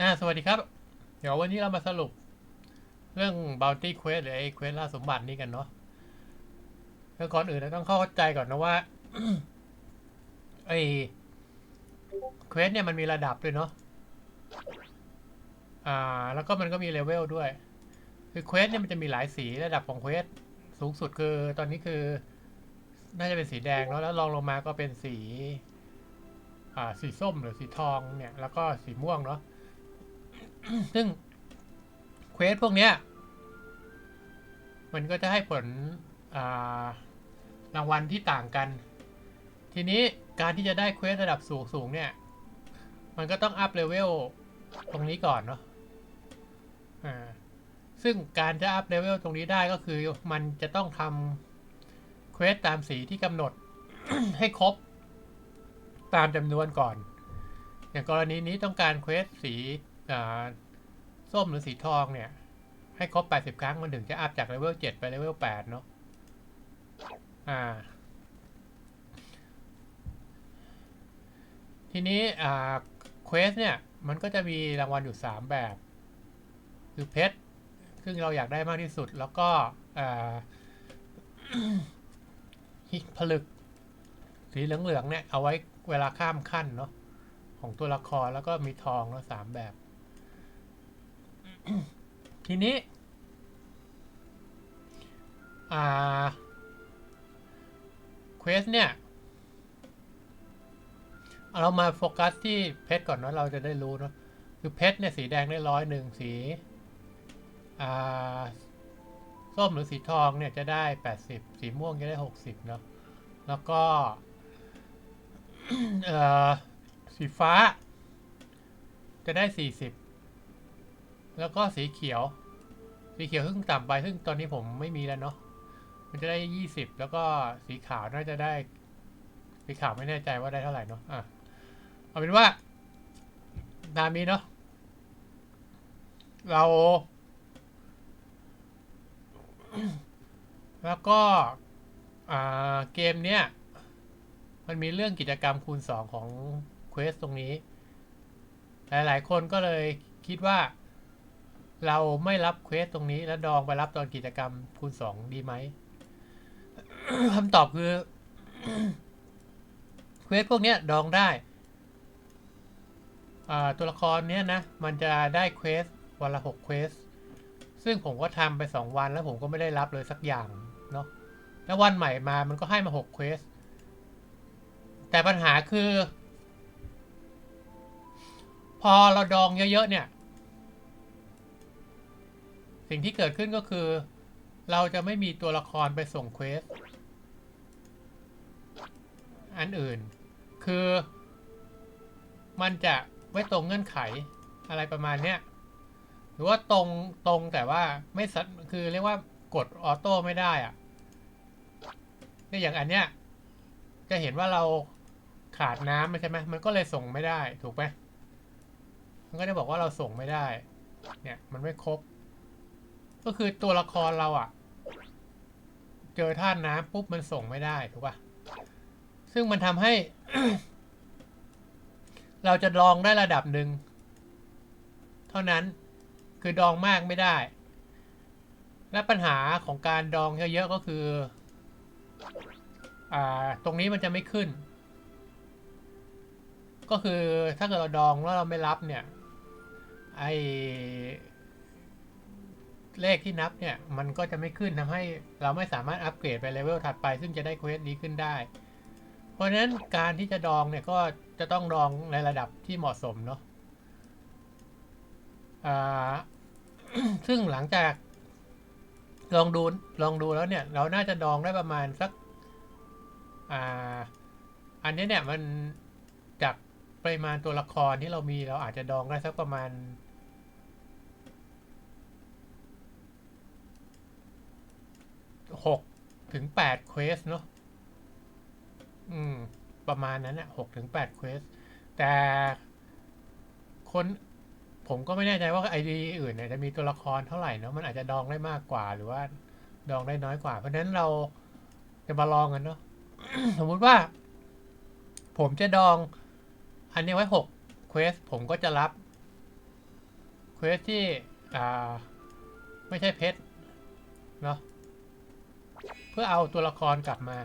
อ่าสวัสดีครับ เดี๋ยววันนี้เรามาสรุป เรื่อง Bounty Quest หรือไอ้ Quest ล่าสมบัตินี่กันเนาะแล้วก่อนอื่นเราต้องเข้าใจก่อนนะว่าไอ้ Quest เนี่ยมันมีระดับด้วยเนาะอ่า แล้วก็มันก็มีเลเวลด้วย คือ Quest เนี่ยมันจะมีหลายสีระดับของ Quest สูงสุดคือตอนนี้คือ น่าจะเป็นสีแดงเนาะแล้วรองลงมาก็เป็นสี อ่าสีส้มหรือสีทองเนี่ย แล้วก็สีม่วงเนาะ ซึ่งเควสพวกเนี้ย มันก็จะให้ผลรางวัลที่ต่างกัน ทีนี้การที่จะได้เควสระดับสูงสูงๆเนี่ย มันก็ต้องอัพเลเวลตรงนี้ก่อนเนาะซึ่งการจะอัพเลเวลตรงนี้ได้ก็คือมันจะต้องทำเควสตามสีที่กำหนดให้ครบตามจำนวนก่อน อย่างกรณีนี้ต้องการเควสสี ส้มหรือสีทองเนี่ย ให้ครบ 80 ครั้งมันถึงจะอัพจากเลเวล7ไปเลเวล8เนาะอ่า ทีนี้อ่าเควสเนี่ย มันก็จะมีรางวัลอยู่ 3 แบบ คือเพชรซึ่งเราอยากได้มากที่สุดแล้วก็อ่าผลึก สีเหลืองๆเนี่ย เอาไว้เวลาข้ามขั้นเนาะของตัวละครแล้วก็มีทองแล้วสามแบบ ทีนี้ อ่าเควสเนี่ย เรามาโฟกัสที่เพชรก่อนเนาะเราจะได้รู้เนาะคือเพชรเนี่ยสีแดงได้ร้อยหนึ่งสี อ่า ส้มหรือสีทองเนี่ยจะได้80สีม่วงจะได้60เนาะแล้วก็ เอ่อ สีฟ้า จะได้40 แล้วก็สีเขียว สีเขียวเพิ่งต่ำไปซึ่งตอนนี้ผมไม่มีแล้วเนาะมันจะได้20แล้วก็สีขาวน่าจะได้ สีขาวไม่แน่ใจว่าได้เท่าไหร่เนาะอะเอาเป็นว่า ตามนี้เนาะเรา แล้วก็เกมเนี้ยมันมีเรื่องกิจกรรมคูณ 2 ของเควสตรงนี้ หลาย ๆ คนก็เลยคิดว่า เราไม่รับเควสตรงนี้แล้วดองไปรับตอนกิจกรรมคูณ2ดีไหมคำตอบคือเควสพวกนี้ดองได้ ตัวละครเนี้ยนะ มันจะได้เควสวันละ6เควส ซึ่งผมก็ทำไป2วันแล้วผมก็ไม่ได้รับเลยสักอย่างเนาะ แล้ววันใหม่มามันก็ให้มา6เควส แต่ปัญหาคือ พอเราดองเยอะๆเนี่ย สิ่งที่เกิดขึ้นก็คือ เราจะไม่มีตัวละครไปส่งเควส อันอื่น คือ มันจะไม่ตรงเงื่อนไขอะไรประมาณเนี้ยหรือว่าตรงตรงแต่ว่าไม่สัดคือเรียกว่ากดออโต้ไม่ได้อะเนี่ยอย่างอันเนี้ยจะเห็นว่าเราขาดน้ำใช่ไหมมันก็เลยส่งไม่ได้ถูกไหมมันก็จะบอกว่าเราส่งไม่ได้ เนี่ยมันไม่ครบ ก็คือตัวละครเราอะเจอท่าตุน้ำปุ๊บมันส่งไม่ได้ถูกปะซึ่งมันทำให้ เราจะลองได้ระดับหนึ่ง เท่านั้นคือดองมากไม่ได้ และปัญหาของการดองเยอะๆก็คืออ่าตรงนี้มันจะไม่ขึ้น ก็คือถ้าเกิดเราดองแล้วเราไม่รับเนี่ย ไอ เลขที่นับเนี่ย มันก็จะไม่ขึ้นทำให้เราไม่สามารถอัปเกรดไปเลเวลถัดไป ซึ่งจะได้เควสนี้ขึ้นได้ เพราะฉะนั้นการที่จะดองเนี่ยก็จะต้องดองในระดับที่เหมาะสมเนาะอ่าซึ่งหลังจากลองดูลองดูแล้วเนี่ย เราน่าจะดองได้ประมาณสักอ่าอันนี้เนี่ยมันจากปริมาณตัวละครที่เรามีเราอาจจะดองได้สักประมาณ หกถึงแปดเควสเนาะอืม ประมาณนั้นอะหกถึงแปดเควส แต่คนผมก็ไม่แน่ใจว่าไอดีอื่นเนี่ยจะมีตัวละครเท่าไหร่เนาะมันอาจจะดองได้มากกว่าหรือว่า ดองได้น้อยกว่า เพราะฉะนั้นเราจะมาลองกันเนาะสมมุติว่า ผมจะดอง อันนี้ไว้หกเควสผมก็จะรับเควสที่ อ่า ไม่ใช่เพชรเนาะ พื่อเอาตัวละครกลับมา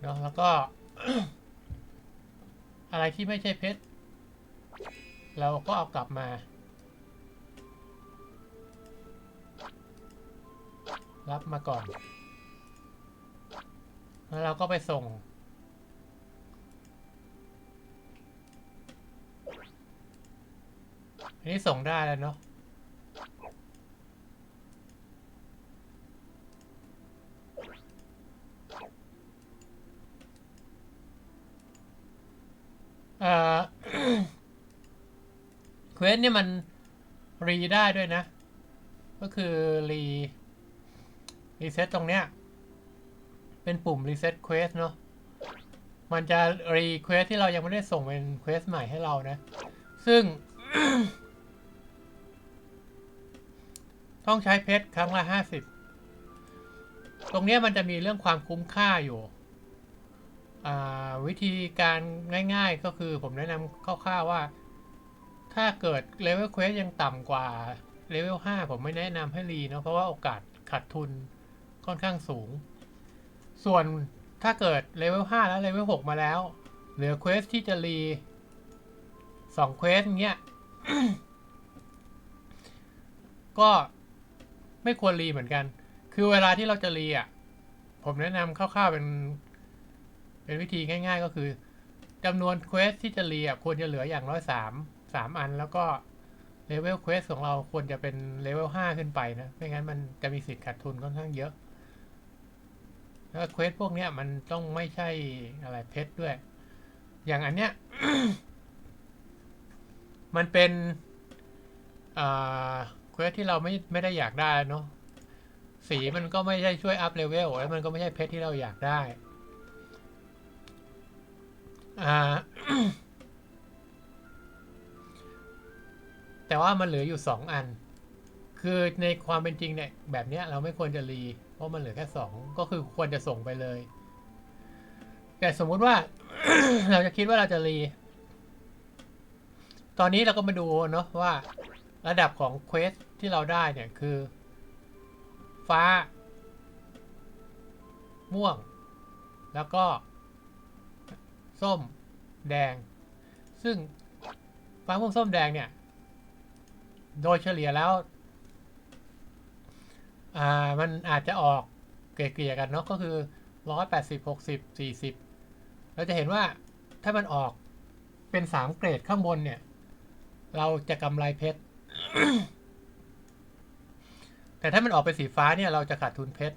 เนาะแล้วก็ อะไรที่ไม่ใช่เพชร เราก็เอากลับมา รับมาก่อน แล้วเราก็ไปส่ง อันนี้ส่งได้แล้วเนาะเอ่อเควสเนี่ยมันรีได้ด้วยนะ ก็คือรีรีเซ็ตตรงเนี้ย เป็นปุ่มรีเซ็ตเควสเนาะมันจะรีเควสที่เรายังไม่ได้ส่งเป็นเควสใหม่ให้เรานะ ซึ่ง ต้องใช้เพชรครั้งละห้าสิบ ตรงนี้มันจะมีเรื่องความคุ้มค่าอยู่อ่าวิธีการง่ายๆก็คือผมแนะนำคร่าวๆว่า ถ้าเกิดเลเวลเควสยังต่ำกว่าเลเวล5ผมไม่แนะนำให้รีเนาะเพราะว่าโอกาสขาดทุนค่อนข้างสูง ส่วนถ้าเกิดเลเวล5แล้วเลเวล6มาแล้ว เหลือเควสที่จะรี2เควสเงี้ยก็ ไม่ควรรีเหมือนกัน คือเวลาที่เราจะรีอะ ผมแนะนำคร่าวๆเป็น เป็นวิธีง่าย ๆ ก็คือจำนวนเควสที่จะรียควรจะเหลืออย่างน้อยสามสามอันแล้วก็เลเวลเควสของเราควรจะเป็นเลเวลห้าขึ้นไปนะ ไม่งั้นมันจะมีสิทธิ์ขาดทุนค่อนข้างเยอะ แล้วเควสพวกเนี้ยมันต้องไม่ใช่อะไรเพชรด้วย อย่างอันเนี้ย มันเป็นอ่า เควสที่เราไม่ไม่ได้อยากได้เนาะสีมันก็ไม่ใช่ช่วยอัพเลเวลแล้วมันก็ไม่ใช่เพชรที่เราอยากได้อ่าแต่ว่ามันเหลืออยู่สองอัน คือในความเป็นจริงเนี่ย แบบเนี้ยเราไม่ควรจะรีเพราะมันเหลือแค่สองก็คือควรจะส่งไปเลย แต่สมมุติว่า เราจะคิดว่าเราจะรี ตอนนี้เราก็มาดูเนาะว่า ระดับของเควส ที่เราได้เนี่ยคือ ฟ้า ม่วง แล้วก็ ส้ม แดง ซึ่งฟ้าม่วงส้มแดงเนี่ย โดยเฉลี่ยแล้ว อ่า มันอาจจะออกเกลี่ยกันเนาะก็คือร้อยแปดสิบหกสิบสี่สิบเราจะเห็นว่าถ้ามันออกเป็นสามเกรดข้างบนเนี่ย เราจะกำไรเพชร แต่ถ้ามันออกเป็นสีฟ้าเนี่ยเราจะขาดทุนเพชร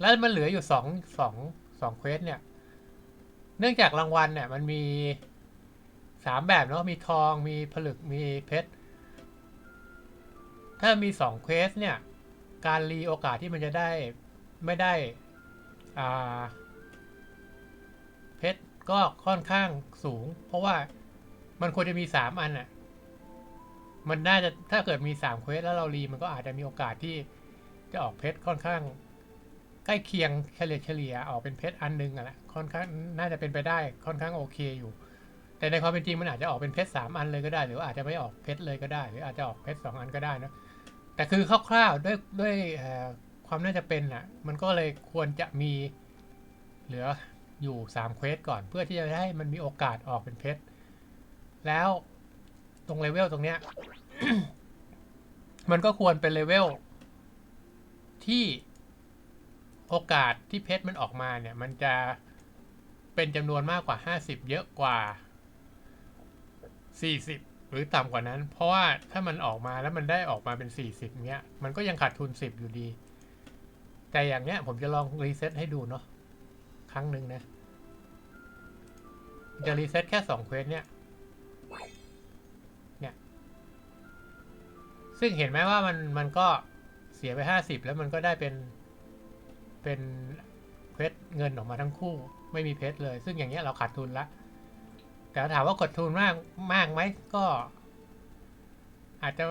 แล้วมันเหลืออยู่สองสองสองเควสเนี่ย เนื่องจากรางวัลเนี่ยมันมีสามแบบเนาะ มีทอง มีผลึก มีเพชร ถ้ามีสองเควสเนี่ย การรีโอกาสที่มันจะได้ไม่ได้อ่าเพชรก็ค่อนข้างสูง เพราะว่ามันควรจะมีสามอันอะ มันน่าจะถ้าเกิดมีสามเควสแล้วเรารีมันก็อาจจะมีโอกาสที่จะออกเพชรค่อนข้าง ใกล้เคียงเฉลี่ยเฉลี่ยออกเป็นเพชรอันหนึงอะแหละค่อนข้างน่าจะเป็นไปได้ค่อนข้างโอเคอยู่ แต่ในความเป็นจริงมันอาจจะออกเป็นเพชรสามอันเลยก็ได้ หรืออาจจะไม่ออกเพชรเลยก็ได้ หรืออาจจะออกเพชรสองอันก็ได้นะแต่คือคร่าวๆด้วยด้วยความน่าจะเป็นอะมันก็เลยควรจะมีเหลืออยู่สามเควสก่อนเพื่อที่จะให้มันมีโอกาสออกเป็นเพชรแล้ว ตรงเลเวลตรงเนี้ย มันก็ควรเป็นเลเวลที่โอกาสที่เพชรมันออกมาเนี่ย มันจะเป็นจำนวนมากกว่า 50 เยอะกว่า 40 หรือต่ำกว่านั้น เพราะว่าถ้ามันออกมาแล้วมันได้ออกมาเป็น 40เนี้ย มันก็ยังขาดทุน 10 อยู่ดี แต่อย่างเนี้ยผมจะลองรีเซ็ตให้ดูเนาะครั้งหนึ่งนะ จะรีเซ็ตแค่2เควสเนี่ยเนี่ย ซึ่งเห็นไหมว่ามันมันก็เสียไป 50 แล้วมันก็ได้เป็นเป็นเพชรเงินออกมาทั้งคู่ ไม่มีเพชรเลย ซึ่งอย่างเงี้ยเราขาดทุนละ แต่ถามว่าขาดทุนมากมากไหมก็ อาจจะ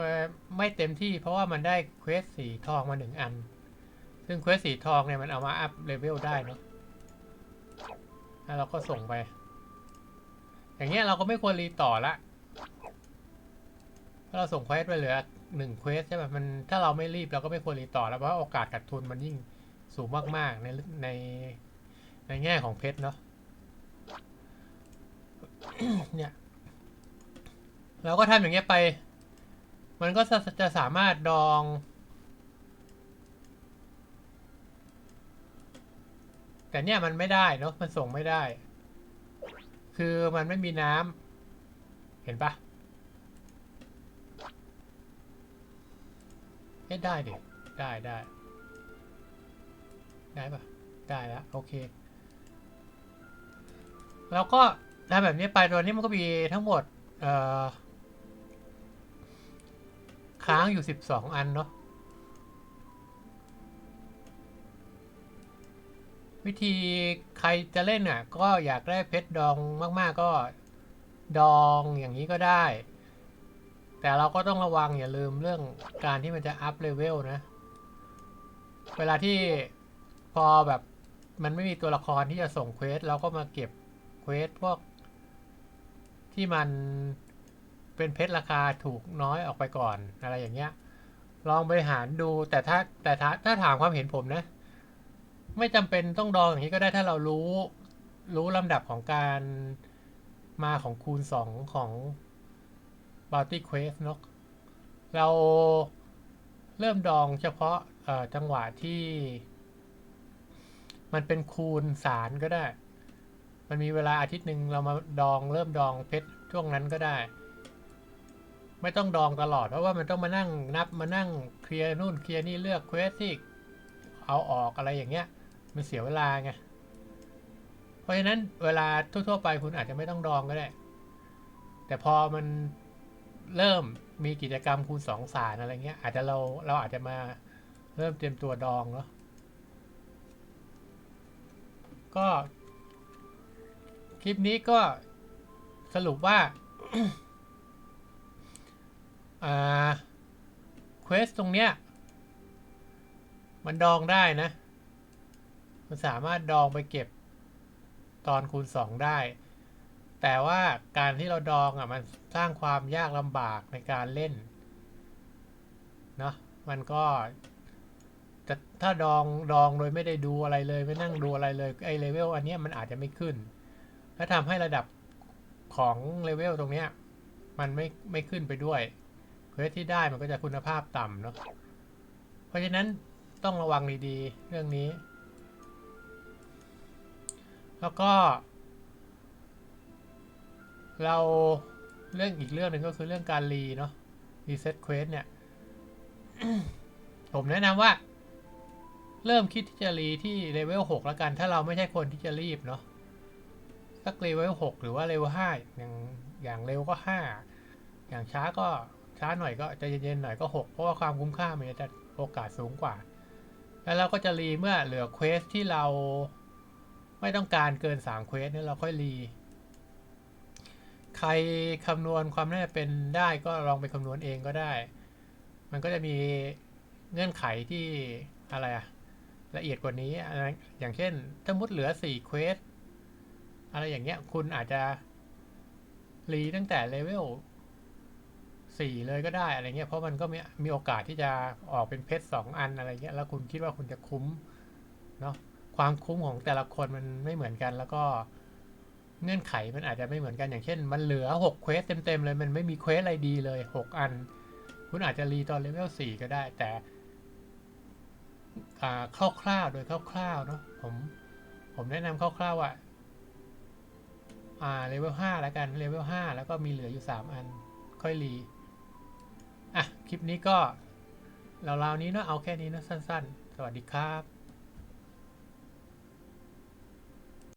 ไม่เต็มที่ เพราะว่ามันได้เควสสีทองมาหนึ่งอัน ซึ่งเควสสีทองเนี่ยมันเอามาอัพเลเวลได้เนาะแล้วเราก็ส่งไป อย่างเงี้ยเราก็ไม่ควรรีต่อละถ้าะเราส่งเควสไปเหลือ หนึ่งเควสใช่ไหมมันถ้าเราไม่รีบเราก็ไม่ควรรีต่อแล้วเพราะโอกาสขาดทุนมันยิ่งสูงมาก ๆ ในในในแง่ของเพชรเนาะเนี่ยเราก็ทำอย่างเงี้ยไป มันก็จะจะสามารถดอง แต่เนี่ยมันไม่ได้เนาะมันส่งไม่ได้ คือมันไม่มีน้ำเห็นปะ เอ๊ะได้ดิได้ได้ได้ปะได้แล้วโอเค แล้วก็ทำแบบนี้ไปตัวนี้มันก็มีทั้งหมดเอ่อค้างอยู่สิบสองอันเนาะวิธีใครจะเล่นอะ ก็อยากได้เพชรดองมาก ๆ ก็ดองอย่างนี้ก็ได้ แต่เราก็ต้องระวังอย่าลืมเรื่องการที่มันจะอัพเลเวลนะ เวลาที่พอแบบมันไม่มีตัวละครที่จะส่งเควสเราก็มาเก็บเควสพวก ที่มันเป็นเพชรราคาถูกน้อยออกไปก่อนอะไรอย่างเงี้ย ลองบริหารดูแต่ถ้าแต่ถ้าถ้าถามความเห็นผมนะ ไม่จำเป็นต้องดองอย่างนี้ก็ได้ถ้าเรารู้รู้ลำดับของการมาของคูณ 2 ของ Bounty Quest เนอะเราเริ่มดองเฉพาะจังหวะที่ มันเป็นคูณสารก็ได้ มันมีเวลาอาทิตย์หนึ่งเรามาดองเริ่มดองเพชรช่วงนั้นก็ได้ ไม่ต้องดองตลอด เพราะว่ามันต้องมานั่งนับมานั่งเคลียร์นู่นเคลียร์นี่เลือกเควสที่เอาออกอะไรอย่างเงี้ย มันเสียเวลาไง เพราะฉะนั้นเวลาทั่วๆไปคุณอาจจะไม่ต้องดองก็ได้ แต่พอมัน เริ่มมีกิจกรรมคูณสองสารอะไรเงี้ย อาจจะเราเราอาจจะมาเริ่มเตรียมตัวดองเนาะก็ คลิปนี้ก็สรุปว่าอ่าเควสตรงเนี้ย มันดองได้นะ มันสามารถดองไปเก็บตอนคูณสองได้ แต่ว่าการที่เราดองอะมันสร้างความยากลำบากในการเล่นเนาะมันก็จะถ้าดองดองโดยไม่ได้ดูอะไรเลย ไม่นั่งดูอะไรเลยไอเลเวลอันนี้มันอาจจะไม่ขึ้น และทำให้ระดับของเลเวลตรงเนี้ยมันไม่ไม่ขึ้นไปด้วยเควสที่ได้มันก็จะคุณภาพต่ำเนาะเพราะฉะนั้นต้องระวังดีๆเรื่องนี้ แล้วก็ เราเรื่องอีกเรื่องหนึ่งก็คือเรื่องการรีเนาะรีเซ็ตเควสเนี่ย ผมแนะนำว่า เริ่มคิดที่จะรีที่เลเวล6แล้วกัน ถ้าเราไม่ใช่คนที่จะรีบเนาะสักเลเวล6หรือว่าเลเวล5อย่างอย่างเร็วก็ 5 อย่างช้าก็ช้าหน่อยก็ใจะเย็นๆหน่อยก็ 6 เพราะว่าความคุ้มค่ามันจะโอกาสสูงกว่า แล้วเราก็จะรีเมื่อเหลือเควสที่เราไม่ต้องการเกิน3เควสเนี่ยเราค่อยรี ใครคำนวณความน่าจะเป็นได้ก็ลองไปคำนวณเองก็ได้ มันก็จะมีเงื่อนไขที่อะไรอะละเอียดกว่านี้อะไรอย่างเช่นสมมติเหลือ4เควสอะไรอย่างเงี้ย คุณอาจจะรีตั้งแต่เลเวล4เลยก็ได้อะไรเงี้ยเพราะมันก็มีมีโอกาสที่จะออกเป็นเพชรสองอันอะไรเงี้ยแล้วคุณคิดว่าคุณจะคุ้มเนาะความคุ้มของแต่ละคนมันไม่เหมือนกัน แล้วก็ เงื่อนไขมันอาจจะไม่เหมือนกันอย่างเช่น มันเหลือ6เควสเต็ม ๆ เลย มันไม่มีเควสอะไรดีเลย 6 อัน คุณอาจจะรีตอนเลเวล4ก็ได้ แต่คร่าวๆ โดยคร่าวๆ เนาะผมผมแนะนำคร่าวๆ ว่าอ่าเลเวล5แล้วกันเลเวล5แล้วก็มีเหลืออยู่ 3 อัน ค่อยรีอะ คลิปนี้ก็ราวๆนี้เนาะเอาแค่นี้เนาะสั้น ๆ สวัสดีครับ